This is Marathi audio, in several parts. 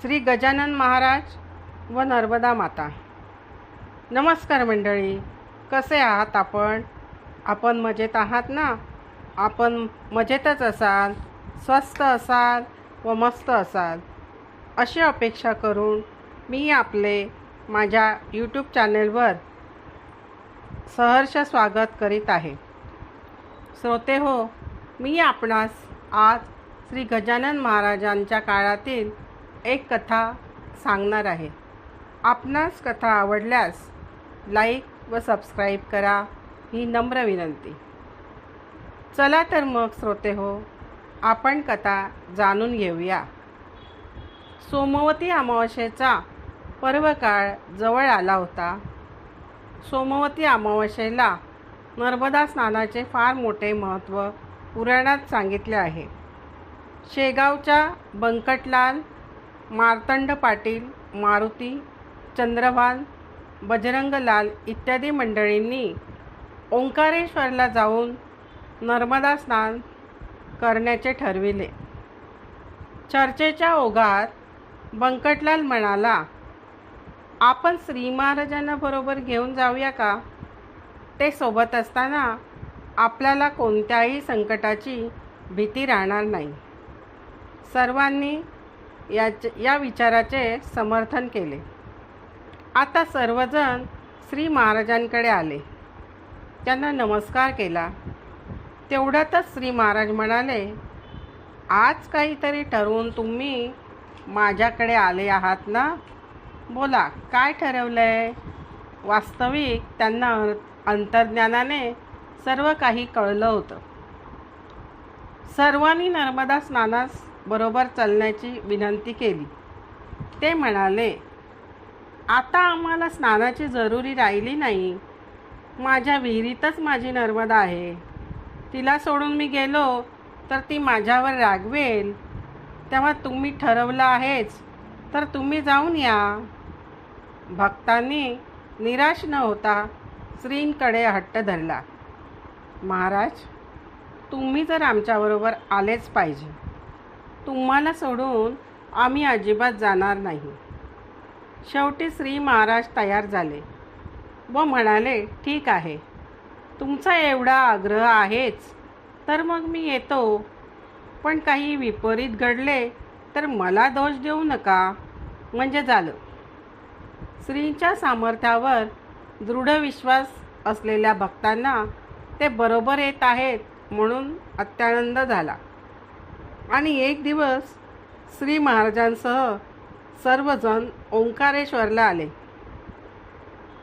श्री गजानन महाराज व नर्मदा माता. नमस्कार मंडळी कसे आहात आपण? आपण मजेत आहात ना? आपण मजेतच असाल स्वस्त असाल व मस्त असाल. अशी अपेक्षा करून मी आपले माझ्या यूट्यूब चॅनेलवर सहर्ष स्वागत करीत आहे. श्रोते हो मी आपणास आज श्री गजानन महाराजांच्या काळातील एक कथा सांगणार आहे. आपणास कथा आवडल्यास लाईक व सबस्क्राईब करा ही नम्र विनंती. चला तर मग श्रोते हो आपण कथा जाणून घेऊया. सोमवती अमावस्येचा पर्वकाळ जवळ आला होता. सोमवती अमावस्येला नर्मदा स्नानाचे फार मोठे महत्त्व पुराणात सांगितले आहे. शेगावच्या बंकटलाल मार्तंड पाटील मारुती चंद्रभान बजरंगलाल इत्यादी मंडळींनी ओंकारेश्वरला जाऊन नर्मदा स्नान करण्याचे ठरविले. चर्चेच्या ओघात बंकटलाल म्हणाला आपण श्री महाराजांना बरोबर घेऊन जाऊया का? ते सोबत असताना आपल्याला कोणत्याही संकटाची भीती राहणार नाही. सर्वांनी याचे या विचाराचे समर्थन केले. आता सर्वजण श्री महाराजांकडे आले. त्यांना नमस्कार केला. तेवढ्यातच श्री महाराज म्हणाले आज काहीतरी ठरवून तुम्ही माझ्याकडे आले आहात ना? बोला काय ठरवलं आहे वास्तविक त्यांना अंतर्ज्ञानाने सर्व काही कळलं होतं. सर्वांनी नर्मदा स्नानास बरोबर चालण्याची विनंती केली. ते म्हणाले आता आम्हाला स्नानाची जरुरी राहिली नाही. माझ्या विहिरीतच माझी नर्मदा आहे. तिला सोडून मी गेलो तर ती माझ्यावर रागवेल. तेव्हा तुम्ही ठरवलं आहेच तर तुम्ही जाऊन या. भक्तांनी निराश न होता श्रींकडे हट्ट धरला. महाराज तुम्ही जर आमच्याबरोबर आलेच पाहिजे. तुम्हाला सोडून आम्ही अजिबात जाणार नाही. शेवटी श्री महाराज तयार झाले. व म्हणाले ठीक आहे. तुमचा एवढा आग्रह आहेच. तर मग मी येतो. पण काही विपरीत घडले तर मला दोष देऊ नका. म्हणजे झालं. श्रींच्या सामर्थ्यावर दृढ विश्वास असलेल्या भक्तांना ते बरोबर येत आहेत म्हणून अत्यानंद झाला. आणि एक दिवस श्री महाराजांसह सर्वजण ओंकारेश्वरला आले.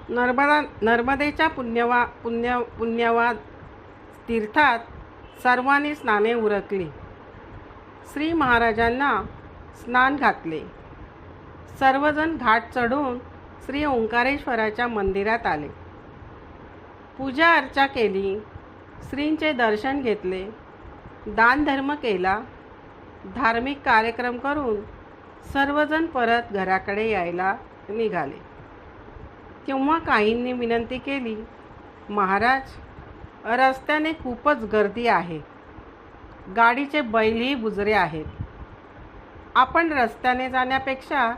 नर्मदा नर्मदेच्या पुण्यवा पुण्य पुण्यवाद तीर्थात सर्वांनी स्नाने उरकली. श्री महाराजांना स्नान घातले. सर्वजण घाट चढून श्री ओंकारेश्वराच्या मंदिरात आले. पूजा अर्चा केली श्रींचे दर्शन घेतले दानधर्म केला धार्मिक कार्यक्रम करून सर्वजण परत घराकडे यायला निघाले. किंवा काहींनी विनंती केली महाराज रस्त्याने खूपच गर्दी आहे. गाडीचे बैलही बुजरे आहेत. आपण रस्त्याने जाण्यापेक्षा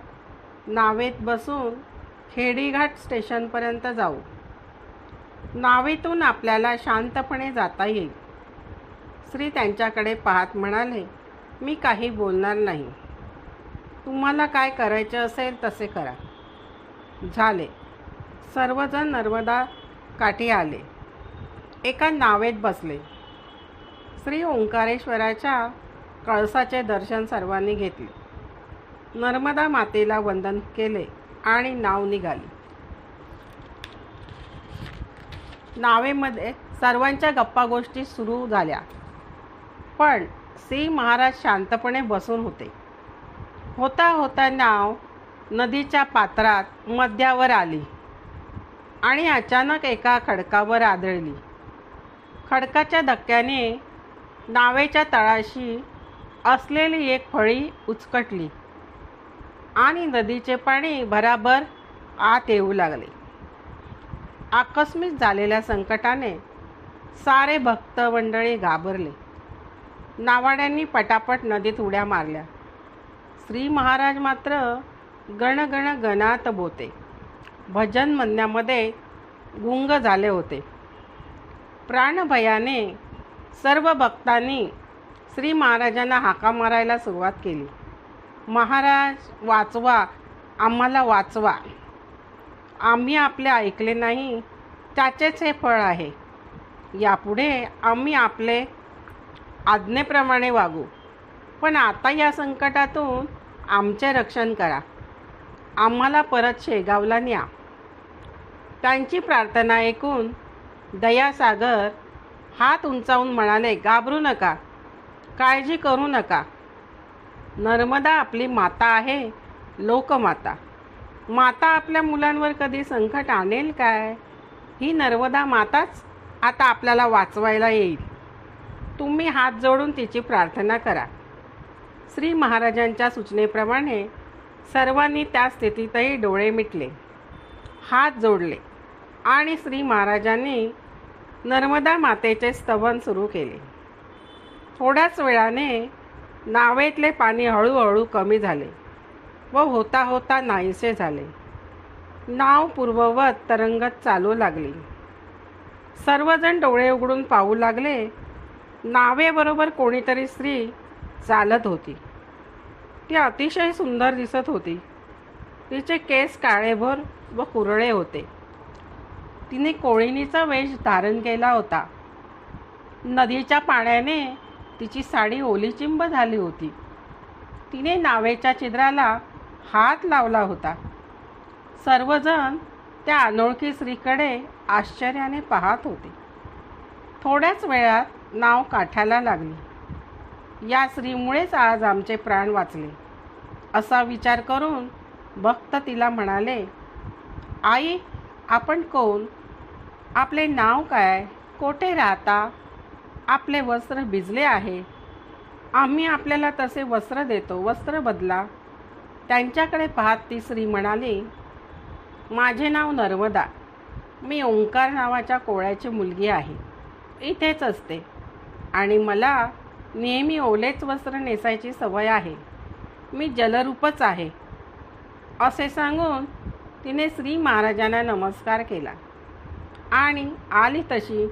नावेत बसून खेडीघाट स्टेशनपर्यंत जाऊ. नावेतून आपल्याला शांतपणे जाता येईल. श्री त्यांच्याकडे पाहत म्हणाले मी काही बोलणार नाही. तुम्हाला काय करायचे असेल तसे करा. झाले. सर्वजण नर्मदा काठी आले. एका नावेत बसले. श्री ओंकारेश्वराच्या कळसाचे दर्शन सर्वांनी घेतले. नर्मदा मातेला वंदन केले आणि नाव निघाली. नावेमध्ये सर्वांच्या गप्पा गोष्टी सुरू झाल्या. पण श्री महाराज शांतपणे बसून होते. होता होता नाव नदीच्या पात्रात मध्यावर आली आणि अचानक एका खडकावर आदळली. खडकाच्या धक्क्याने नावेच्या तळाशी असलेली एक फळी उचकटली आणि नदीचे पाणी भराभर आत येऊ लागले. आकस्मिक झालेल्या संकटाने सारे भक्त मंडळी घाबरले. नावाड्यांनी पटापट नदीत उड्या मारल्या. श्री महाराज मात्र गण गण गणात बोते. भजन म्हणण्यामध्ये गुंग झाले होते. प्राणभयाने सर्व भक्तांनी श्री महाराजांना हाका मारायला सुरुवात केली. महाराज वाचवा आम्हाला वाचवा. आम्ही आपले ऐकले नाही त्याचेच हे फळ आहे. यापुढे आम्ही आपले आज्ञेप्रमाणे वागू. पण आता या संकटातून आमचे रक्षण करा. आम्हाला परत शेगावला न्या. त्यांची प्रार्थना ऐकून दयासागर हात उंचावून म्हणाले घाबरू नका. काळजी करू नका. नर्मदा आपली माता आहे लोकमाता. माता आपल्या मुलांवर कधी संकट आणेल काय? ही नर्मदा माताच आता आपल्याला वाचवायला येईल. तुम्ही हात जोडून तिची प्रार्थना करा. श्री महाराजांच्या सूचनेप्रमाणे सर्वांनी त्या स्थितीतही डोळे मिटले हात जोडले आणि श्री महाराजांनी नर्मदा मातेचे स्तवन सुरू केले. थोड्याच वेळाने नावेतले पाणी हळूहळू कमी झाले व होता होता नाहीसे झाले. नाव पूर्ववत तरंगत चालू लागली. सर्वजण डोळे उघडून पाहू लागले नावेबरोबर कोणीतरी स्त्री चालत होती. ती अतिशय सुंदर दिसत होती. तिचे केस काळेभोर व कुरळे होते. तिने कोळिणीचा वेश धारण केला होता. नदीच्या पाण्याने तिची साडी ओलीचिंब झाली होती. तिने नावेच्या छिद्राला हात लावला होता. सर्वजण त्या अनोळखी स्त्रीकडे आश्चर्याने पाहत होते. थोड्याच वेळात नाव काठाला लागली. या स्त्रीमुळेच आज आमचे प्राण वाचले. असा विचार करून भक्त तिला म्हणाले आई आपण कोण? आपले नाव काय? कोठे राहता? आपले वस्त्र भिजले आहे. आम्ही आपल्याला तसे वस्त्र देतो वस्त्र बदला. त्यांच्याकडे पाहत ती स्त्री म्हणाली माझे नाव नर्मदा. मी ओंकार नावाच्या कोळ्याची मुलगी आहे. इथेच असते. आणि मला नेहमी ओलेच वस्त्र नेसायची सवय आहे. मी जलरूपच आहे. असे सांगून तिने श्री महाराजांना नमस्कार केला. आणि आली तशी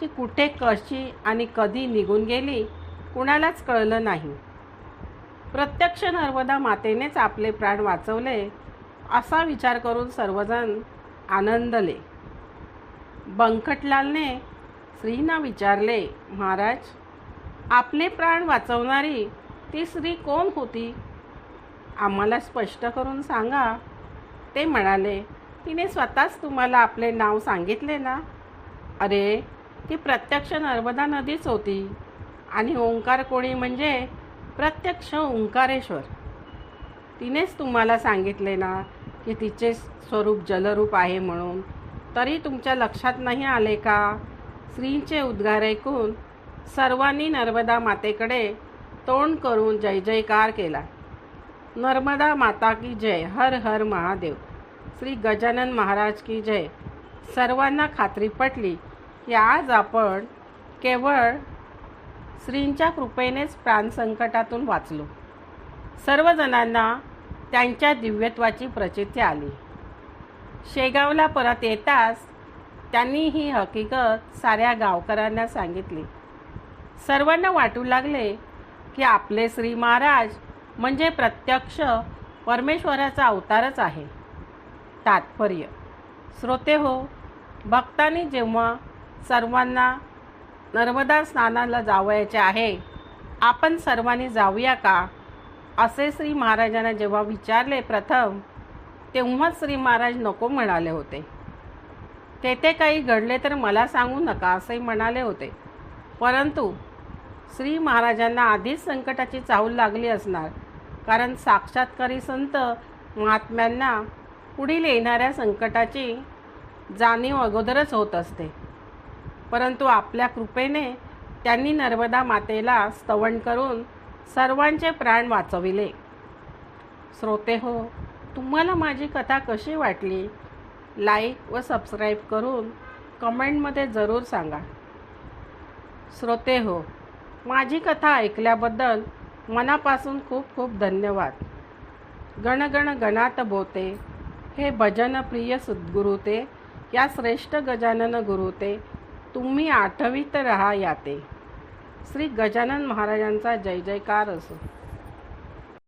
ती कुठे कशी आणि कधी निघून गेली कुणालाच कळलं नाही. प्रत्यक्ष नर्मदा मातेनेच आपले प्राण वाचवले असा विचार करून सर्वजण आनंदले. बंकटलालने स्त्रीना विचारले महाराज आपले प्राण वाचवणारी ती स्त्री कोण होती? आम्हाला स्पष्ट करून सांगा. ते म्हणाले तिने स्वतःच तुम्हाला आपले नाव सांगितले ना? अरे ती प्रत्यक्ष नर्मदा नदीच होती. आणि ओंकार कोणी म्हणजे प्रत्यक्ष ओंकारेश्वर. तिनेच तुम्हाला सांगितले ना की तिचे स्वरूप जलरूप आहे म्हणून. तरी तुमच्या लक्षात नाही आले का? स्त्रीचे उद्गार ऐकून सर्वांनी नर्मदा मातेकडे तोंड करून जय जयकार केला. नर्मदा माता की जय हर हर महादेव. श्री गजानन महाराज की जय. सर्वांना खात्री पटली की आज आपण केवळ श्रींच्या कृपेनेच प्राणसंकटातून वाचलो. सर्वजणांना त्यांच्या दिव्यत्वाची प्रचिती आली. शेगावला परत येताच त्यांनी ही हकीकत साऱ्या गावकऱ्यांना सांगितली. सर्वांना वाटू लागले की आपले श्री महाराज म्हणजे प्रत्यक्ष परमेश्वराचा अवतारच आहे. तात्पर्य. श्रोते हो भक्तांनी जेव्हा सर्वांना नर्मदा स्नानाला जावयाचे आहे आपण सर्वांनी जाऊया का? असे श्री महाराजांना जेव्हा विचारले प्रथम तेव्हाच श्री महाराज नको म्हणाले होते. तेथे काही घडले तर मला सांगू नका असेही म्हणाले होते. परंतु श्री महाराजांना आधीच संकटाची चाहूल लागली असणार कारण साक्षात्कारी संत महात्म्यांना पुढील येणाऱ्या संकटाची जाणीव अगोदरच होत असते. परंतु आपल्या कृपेने त्यांनी नर्मदा मातेला स्तवण करून सर्वांचे प्राण वाचविले. श्रोते हो तुम्हाला माझी कथा कशी वाटली? लाईक व सबस्क्राईब करून कमेंटमध्ये जरूर सांगा. श्रोते हो माझी कथा ऐकल्याबद्दल मनापासून खूप खूप धन्यवाद. गण गण गणात बोते हे भजन प्रिय सद्गुरु ते या श्रेष्ठ गजानन गुरु ते तुम्ही आठवीत रहा याते. श्री गजानन महाराजांचा जय जयकार असो.